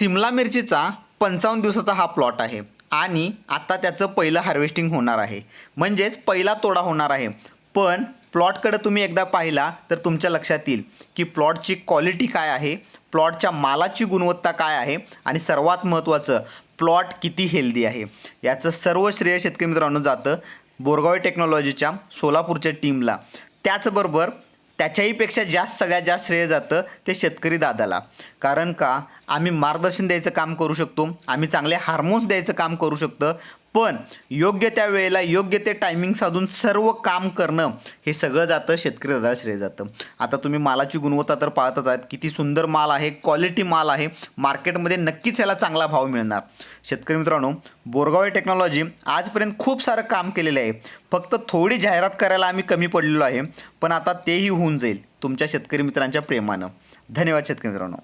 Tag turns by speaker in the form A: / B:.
A: सिमला मिरचीचा पंचावन्न दिवसाचा हा प्लॉट आहे. आणि आता त्याचं पहिलं हार्वेस्टिंग होणार आहे. म्हणजेच पहिला तोडा होणार आहे. पण प्लॉटकडे तुम्ही एकदा पाहिला तर तुमच्या लक्षात येईल की प्लॉटची क्वालिटी काय आहे प्लॉटच्या मालाची गुणवत्ता काय आहे आणि सर्वात महत्त्वाचं प्लॉट किती हेल्दी आहे. याचं सर्व श्रेय शेतकरी मित्रांनो जातं बोरगाव टेक्नॉलॉजीच्या सोलापूरच्या टीमला त्याचबरोबर त्याच्याहीपेक्षा जास्त सगळ्यात जास्त श्रेय जातं ते शेतकरी दादाला. कारण का? आम्ही मार्गदर्शन द्यायचं काम करू शकतो. आम्ही चांगले हार्मोन्स द्यायचं काम करू शकतो. पण योग्य त्या वेळेला योग्य ते टायमिंग साधून सर्व काम करणं हे सगळं जातं शेतकरी दादा श्रेय जातं. आता तुम्ही मालाची गुणवत्ता तर पाहतच आहेत. किती सुंदर माल आहे क्वालिटी माल आहे. मार्केटमध्ये नक्कीच याला चांगला भाव मिळणार. शेतकरी मित्रांनो बोरगावे टेक्नॉलॉजी आजपर्यंत खूप सारं काम केलेलं आहे. फक्त थोडी जाहिरात करायला आम्ही कमी पडलेलो आहे. पण आता तेही होऊन जाईल तुमच्या शेतकरी मित्रांच्या प्रेमानं. धन्यवाद शेतकरी मित्रांनो.